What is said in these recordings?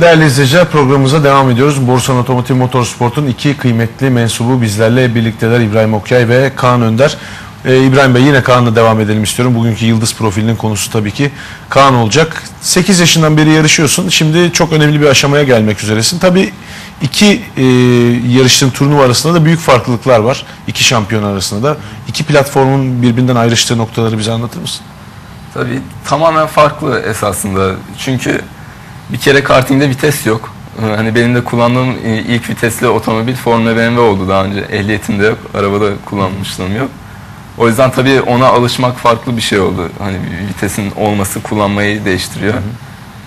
Değerli izleyiciler programımıza devam ediyoruz. Borsan Otomotiv Motorsport'un iki kıymetli mensubu bizlerle birlikteler İbrahim Okyay ve Kaan Önder. Ee, İbrahim Bey yine Kaan'la devam edelim istiyorum. Bugünkü yıldız profilinin konusu tabii ki Kaan olacak. 8 yaşından beri yarışıyorsun. Şimdi çok önemli bir aşamaya gelmek üzeresin. Tabii iki e, yarıştığın turnuva arasında da büyük farklılıklar var. İki şampiyon arasında da. İki platformun birbirinden ayrıştığı noktaları bize anlatır mısın? Tabii tamamen farklı esasında. Çünkü bir kere kartingde vites yok. Ee, Hani benim de kullandığım e, ilk vitesli otomobil Formula BMW oldu daha önce. Ehliyetim de yok, arabada kullanmışlığım yok. O yüzden tabii ona alışmak farklı bir şey oldu. Hani vitesin olması kullanmayı değiştiriyor.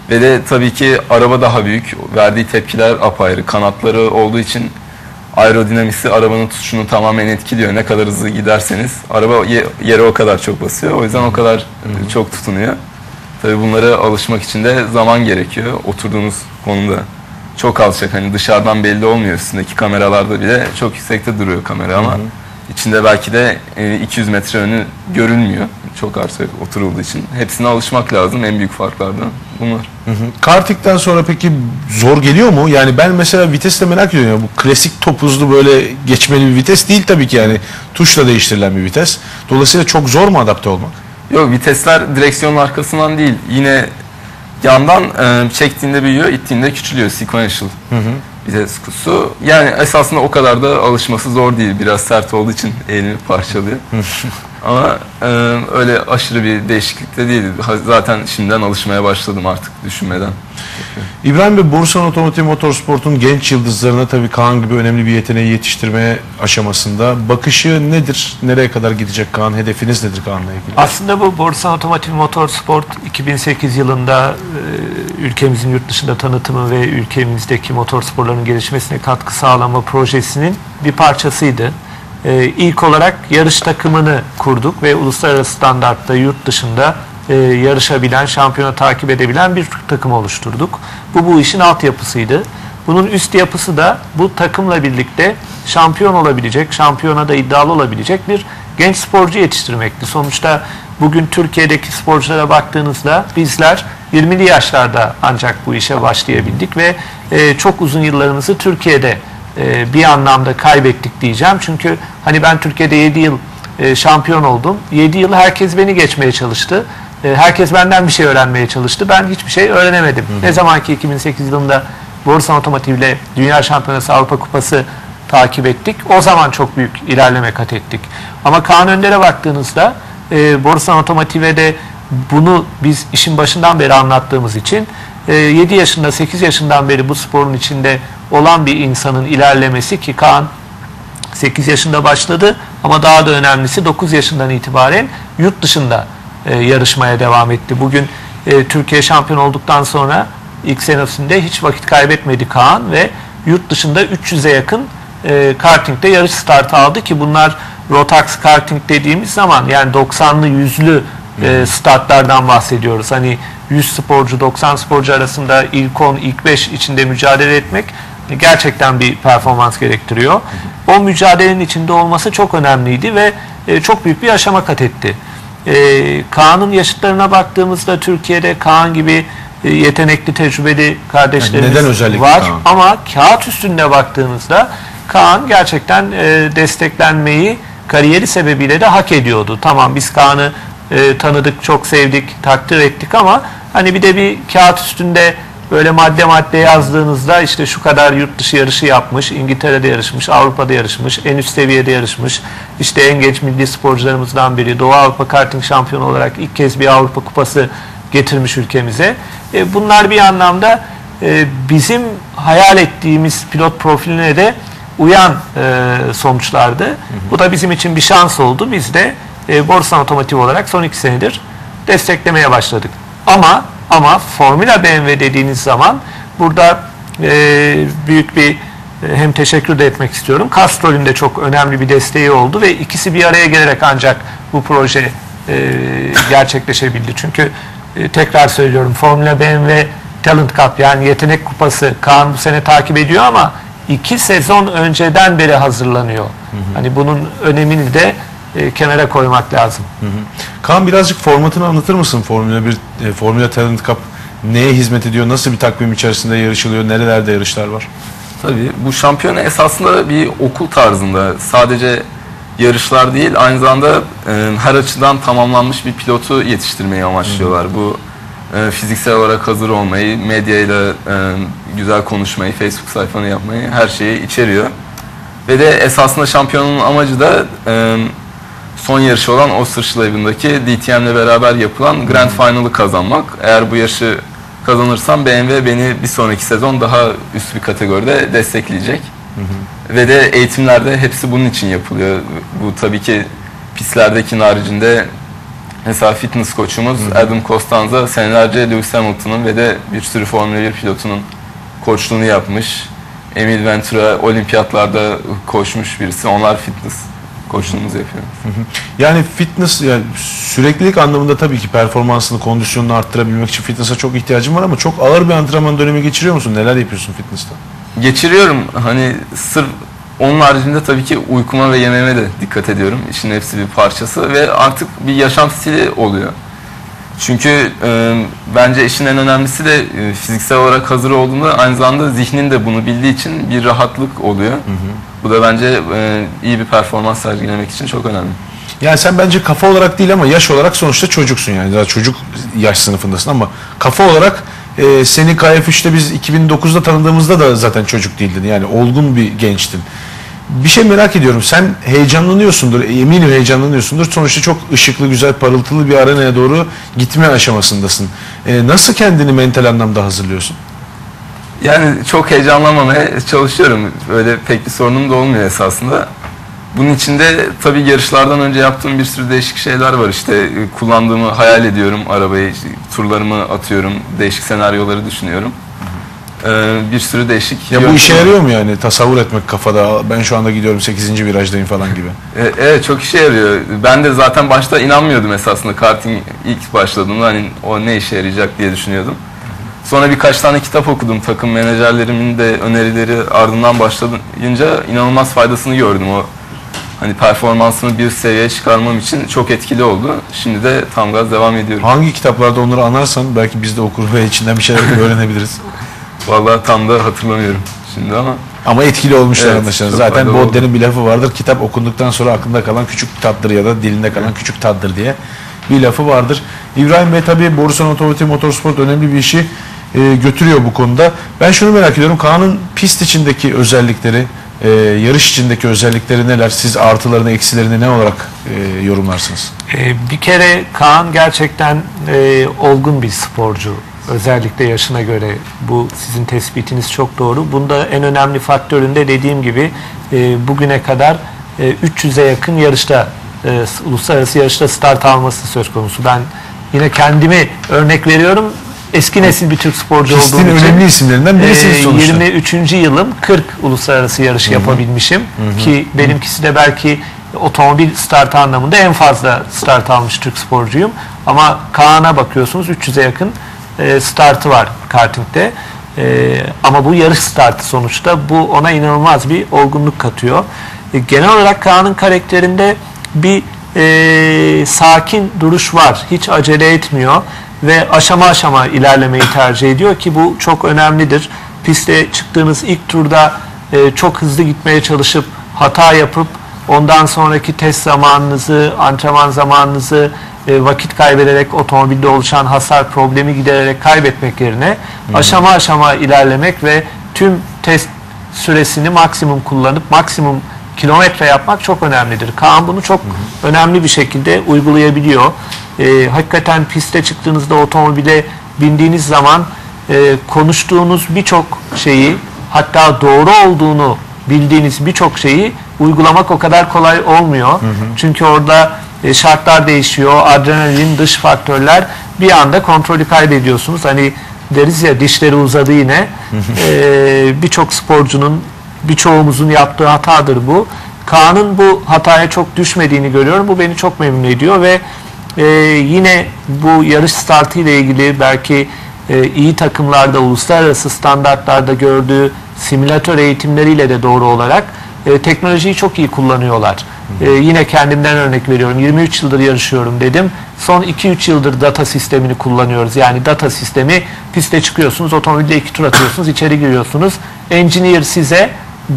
Ve de tabii ki araba daha büyük. Verdiği tepkiler apayrı. Kanatları olduğu için aerodinamisi arabanın tutuşunu tamamen etkiliyor. Ne kadar hızlı giderseniz araba ye- yere o kadar çok basıyor. O yüzden o kadar e, çok tutunuyor. Tabii bunlara alışmak için de zaman gerekiyor. Oturduğunuz konumda çok alçak. Hani dışarıdan belli olmuyor. Üstündeki kameralarda bile çok yüksekte duruyor kamera ama içinde belki de e, 200 metre önü görülmüyor. Çok alçak oturulduğu için. Hepsine alışmak lazım. En büyük farklardan bunlar. Kartik'ten sonra peki zor geliyor mu? Yani ben mesela vitesle merak ediyorum. Bu klasik topuzlu böyle geçmeli bir vites değil tabii ki yani. Tuşla değiştirilen bir vites. Dolayısıyla çok zor mu adapte olmak? Yok vitesler direksiyonun arkasından değil. Yine yandan e, çektiğinde büyüyor, ittiğinde küçülüyor. Sequential vites kutusu. Yani esasında o kadar da alışması zor değil. Biraz sert olduğu için elini parçalıyor. Ama e, öyle aşırı bir değişiklik de değil. Ha- Zaten şimdiden alışmaya başladım artık düşünmeden. İbrahim Bey, Borsan Otomotiv Motorsport'un genç yıldızlarına tabii Kaan gibi önemli bir yeteneği yetiştirme aşamasında bakışı nedir? Nereye kadar gidecek Kaan? Hedefiniz nedir Kaan'la ilgili? Aslında bu Borsa Otomotiv Motorsport 2008 yılında e, ülkemizin yurt dışında tanıtımı ve ülkemizdeki motorsporların gelişmesine katkı sağlama projesinin bir parçasıydı. E, ilk olarak yarış takımını kurduk ve uluslararası standartta yurt dışında e, yarışabilen, şampiyona takip edebilen bir takım oluşturduk. Bu bu işin altyapısıydı. Bunun üst yapısı da bu takımla birlikte şampiyon olabilecek, şampiyona da iddialı olabilecek bir genç sporcu yetiştirmekti. Sonuçta bugün Türkiye'deki sporculara baktığınızda bizler 20'li yaşlarda ancak bu işe başlayabildik ve e, çok uzun yıllarımızı Türkiye'de e, bir anlamda kaybettik diyeceğim. Çünkü hani ben Türkiye'de 7 yıl e, şampiyon oldum. 7 yıl herkes beni geçmeye çalıştı. E, herkes benden bir şey öğrenmeye çalıştı. Ben hiçbir şey öğrenemedim. Ne zaman ki 2008 yılında Borsa Otomotiv ile Dünya Şampiyonası Avrupa Kupası takip ettik. O zaman çok büyük ilerleme kat ettik. Ama Kaan Önder'e baktığınızda e, Borsa Otomotiv'e de bunu biz işin başından beri anlattığımız için e, 7 yaşında 8 yaşından beri bu sporun içinde olan bir insanın ilerlemesi ki Kaan 8 yaşında başladı ama daha da önemlisi 9 yaşından itibaren yurt dışında e, yarışmaya devam etti. Bugün e, Türkiye şampiyon olduktan sonra ilk senesinde hiç vakit kaybetmedi Kaan ve yurt dışında 300'e yakın e, kartingde yarış startı aldı ki bunlar Rotax karting dediğimiz zaman yani 90'lı 100'lü e, startlardan bahsediyoruz. Hani 100 sporcu 90 sporcu arasında ilk 10 ilk 5 içinde mücadele etmek gerçekten bir performans gerektiriyor. O mücadelenin içinde olması çok önemliydi ve e, çok büyük bir aşama kat etti. E, Kaan'ın yaşıtlarına baktığımızda Türkiye'de Kaan gibi e, yetenekli, tecrübeli kardeşlerimiz neden özellikle var. Kaan? Ama kağıt üstünde baktığımızda Kaan gerçekten e, desteklenmeyi kariyeri sebebiyle de hak ediyordu. Tamam biz Kaan'ı e, tanıdık, çok sevdik, takdir ettik ama hani bir de bir kağıt üstünde böyle madde madde yazdığınızda işte şu kadar yurt dışı yarışı yapmış, İngiltere'de yarışmış, Avrupa'da yarışmış, en üst seviyede yarışmış. İşte en genç milli sporcularımızdan biri Doğu Avrupa Karting Şampiyonu olarak ilk kez bir Avrupa Kupası getirmiş ülkemize. E, bunlar bir anlamda e, bizim hayal ettiğimiz pilot profiline de uyan e, sonuçlardı. Bu da bizim için bir şans oldu. Biz de e, Borsan Otomotiv olarak son iki senedir desteklemeye başladık. Ama ama Formula BMW dediğiniz zaman burada e, büyük bir e, hem teşekkür de etmek istiyorum. Castrol'ün de çok önemli bir desteği oldu ve ikisi bir araya gelerek ancak bu proje e, gerçekleşebildi. Çünkü e, tekrar söylüyorum Formula BMW Talent Cup yani yetenek kupası Kaan bu sene takip ediyor ama iki sezon önceden beri hazırlanıyor. Hani bunun önemini de e, kenara koymak lazım. Kaan birazcık formatını anlatır mısın Formula 1, e, Formula Talent Cup neye hizmet ediyor? Nasıl bir takvim içerisinde yarışılıyor? Nerelerde yarışlar var? Tabii bu şampiyona esasında bir okul tarzında sadece yarışlar değil aynı zamanda e, her açıdan tamamlanmış bir pilotu yetiştirmeyi amaçlıyorlar. Bu e, fiziksel olarak hazır olmayı, medyayla e, güzel konuşmayı, Facebook sayfanı yapmayı her şeyi içeriyor. Ve de esasında şampiyonun amacı da e, son yarışı olan Osterschleben'daki DTM'le beraber yapılan Grand Final'ı kazanmak. Eğer bu yarışı kazanırsam BMW beni bir sonraki sezon daha üst bir kategoride destekleyecek. Ve de eğitimlerde hepsi bunun için yapılıyor. Bu tabii ki pistlerdeki haricinde mesela fitness koçumuz Adam Costanza senelerce Lewis Hamilton'ın ve de bir sürü Formula 1 pilotunun koçluğunu yapmış. Emil Ventura olimpiyatlarda koşmuş birisi. Onlar fitness koçluğumuzu yapıyor. Yani fitness yani süreklilik anlamında tabii ki performansını, kondisyonunu arttırabilmek için fitness'a çok ihtiyacın var ama çok ağır bir antrenman dönemi geçiriyor musun? Neler yapıyorsun fitness'ta? Geçiriyorum. Hani sırf onun haricinde tabii ki uykuma ve yemeğime de dikkat ediyorum. İşin hepsi bir parçası ve artık bir yaşam stili oluyor. Çünkü e, bence işin en önemlisi de e, fiziksel olarak hazır olduğunda aynı zamanda zihnin de bunu bildiği için bir rahatlık oluyor. Bu da bence e, iyi bir performans sergilemek için çok önemli. Yani sen bence kafa olarak değil ama yaş olarak sonuçta çocuksun yani. Daha çocuk yaş sınıfındasın ama kafa olarak e, seni KF3'te biz 2009'da tanıdığımızda da zaten çocuk değildin. Yani olgun bir gençtin. Bir şey merak ediyorum. Sen heyecanlanıyorsundur. Eminim heyecanlanıyorsundur. Sonuçta çok ışıklı, güzel, parıltılı bir arenaya doğru gitme aşamasındasın. E, nasıl kendini mental anlamda hazırlıyorsun? Yani çok heyecanlanmamaya çalışıyorum. Öyle pek bir sorunum da olmuyor esasında. Bunun içinde tabii yarışlardan önce yaptığım bir sürü değişik şeyler var. İşte e, kullandığımı hayal ediyorum arabayı, turlarımı atıyorum, değişik senaryoları düşünüyorum. Ee, bir sürü değişik... Ya bu işe yarıyor mu yani? Tasavvur etmek kafada. Ben şu anda gidiyorum 8. virajdayım falan gibi. E, Evet çok işe yarıyor. Ben de zaten başta inanmıyordum esasında karting ilk başladığımda hani o ne işe yarayacak diye düşünüyordum. Sonra birkaç tane kitap okudum. Takım menajerlerimin de önerileri ardından başlayınca inanılmaz faydasını gördüm. O hani performansımı bir seviyeye çıkarmam için çok etkili oldu. Şimdi de tam gaz devam ediyorum. Hangi kitaplarda onları anarsan belki biz de okur ve içinden bir şeyler öğrenebiliriz. Vallahi tam da hatırlamıyorum şimdi ama Ama etkili olmuşlar Evet, anlaşılan. Zaten oldu. Baudelaire'in bir lafı vardır. Kitap okunduktan sonra aklında kalan küçük tatdır ya da dilinde kalan küçük tatdır diye bir lafı vardır. İbrahim Bey tabii Borusan Otomotiv Motorsport önemli bir işi e, götürüyor bu konuda. Ben şunu merak ediyorum. Kaan'ın pist içindeki özellikleri, e, yarış içindeki özellikleri neler? Siz artılarını, eksilerini ne olarak e, yorumlarsınız? Ee, bir kere Kaan gerçekten e, olgun bir sporcu. Özellikle yaşına göre bu sizin tespitiniz çok doğru. Bunda en önemli faktöründe dediğim gibi e, bugüne kadar e, 300'e yakın yarışta e, uluslararası yarışta start alması söz konusu. Ben yine kendimi örnek veriyorum. Eski nesil bir Türk sporcu Pistin olduğum için önemli isimlerinden birisiniz ee, sonuçta. 23. yılım 40 uluslararası yarış yapabilmişim ki benimkisi de belki otomobil start anlamında en fazla start almış Türk sporcuyum. Ama Kaan'a bakıyorsunuz 300'e yakın e, startı var kartingde. E, ama bu yarış startı sonuçta bu ona inanılmaz bir olgunluk katıyor. E, genel olarak Kaan'ın karakterinde bir e, sakin duruş var. Hiç acele etmiyor ve aşama aşama ilerlemeyi tercih ediyor ki bu çok önemlidir. Piste çıktığınız ilk turda e, çok hızlı gitmeye çalışıp hata yapıp ondan sonraki test zamanınızı, antrenman zamanınızı e, vakit kaybederek otomobilde oluşan hasar problemi gidererek kaybetmek yerine aşama aşama ilerlemek ve tüm test süresini maksimum kullanıp maksimum kilometre yapmak çok önemlidir. Kaan bunu çok önemli bir şekilde uygulayabiliyor. Ee, hakikaten piste çıktığınızda otomobile bindiğiniz zaman e, konuştuğunuz birçok şeyi hatta doğru olduğunu bildiğiniz birçok şeyi uygulamak o kadar kolay olmuyor. Çünkü orada e, şartlar değişiyor, adrenalin, dış faktörler bir anda kontrolü kaybediyorsunuz. Hani deriz ya dişleri uzadı yine. Ee, birçok sporcunun birçoğumuzun yaptığı hatadır bu. Kaan'ın bu hataya çok düşmediğini görüyorum. Bu beni çok memnun ediyor ve e, yine bu yarış startı ile ilgili belki e, iyi takımlarda, uluslararası standartlarda gördüğü simülatör eğitimleriyle de doğru olarak e, teknolojiyi çok iyi kullanıyorlar. Ee, yine kendimden örnek veriyorum. 23 yıldır yarışıyorum dedim. Son 2-3 yıldır data sistemini kullanıyoruz. Yani data sistemi piste çıkıyorsunuz, otomobilde iki tur atıyorsunuz, içeri giriyorsunuz. Engineer size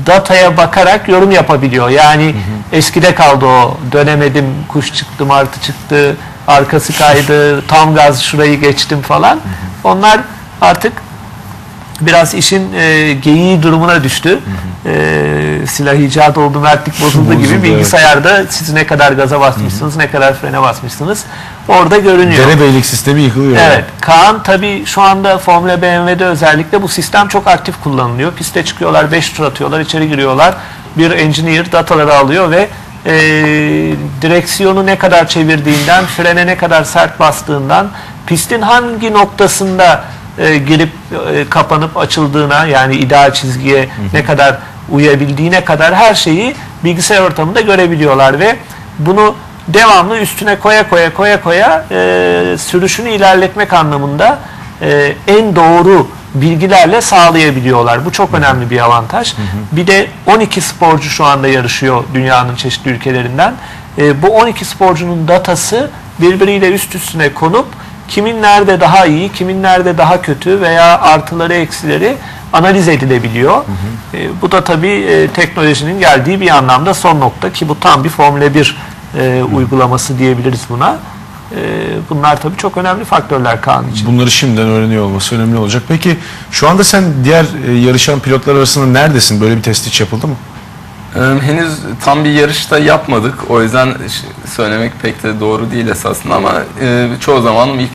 dataya bakarak yorum yapabiliyor. Yani eskide kaldı o dönemedim, kuş çıktı, martı çıktı, arkası kaydı, tam gaz şurayı geçtim falan. Onlar artık biraz işin e, geyiği durumuna düştü. E, silah icat oldu, mertlik bozuldu Bozuldu, gibi evet. bilgisayarda siz ne kadar gaza basmışsınız, ne kadar frene basmışsınız orada görünüyor. Derebeylik sistemi yıkılıyor. Evet. Kaan tabii şu anda Formula BMW'de özellikle bu sistem çok aktif kullanılıyor. Piste çıkıyorlar, 5 tur atıyorlar, içeri giriyorlar. Bir engineer dataları alıyor ve e, direksiyonu ne kadar çevirdiğinden, frene ne kadar sert bastığından, pistin hangi noktasında e, girip e, kapanıp açıldığına yani ideal çizgiye ne kadar uyabildiğine kadar her şeyi bilgisayar ortamında görebiliyorlar ve bunu devamlı üstüne koya koya koya koya e, sürüşünü ilerletmek anlamında e, en doğru bilgilerle sağlayabiliyorlar. Bu çok önemli bir avantaj. Bir de 12 sporcu şu anda yarışıyor dünyanın çeşitli ülkelerinden. E, bu 12 sporcunun datası birbiriyle üst üstüne konup kimin nerede daha iyi, kimin nerede daha kötü veya artıları eksileri analiz edilebiliyor. E, bu da tabii e, teknolojinin geldiği bir anlamda son nokta ki bu tam bir Formula 1 e, uygulaması diyebiliriz buna. E, bunlar tabii çok önemli faktörler Kaan için. Bunları şimdiden öğreniyor olması önemli olacak. Peki şu anda sen diğer e, yarışan pilotlar arasında neredesin? Böyle bir test hiç yapıldı mı? Ee, henüz tam bir yarışta yapmadık. O yüzden söylemek pek de doğru değil esasında ama e, çoğu zaman ilk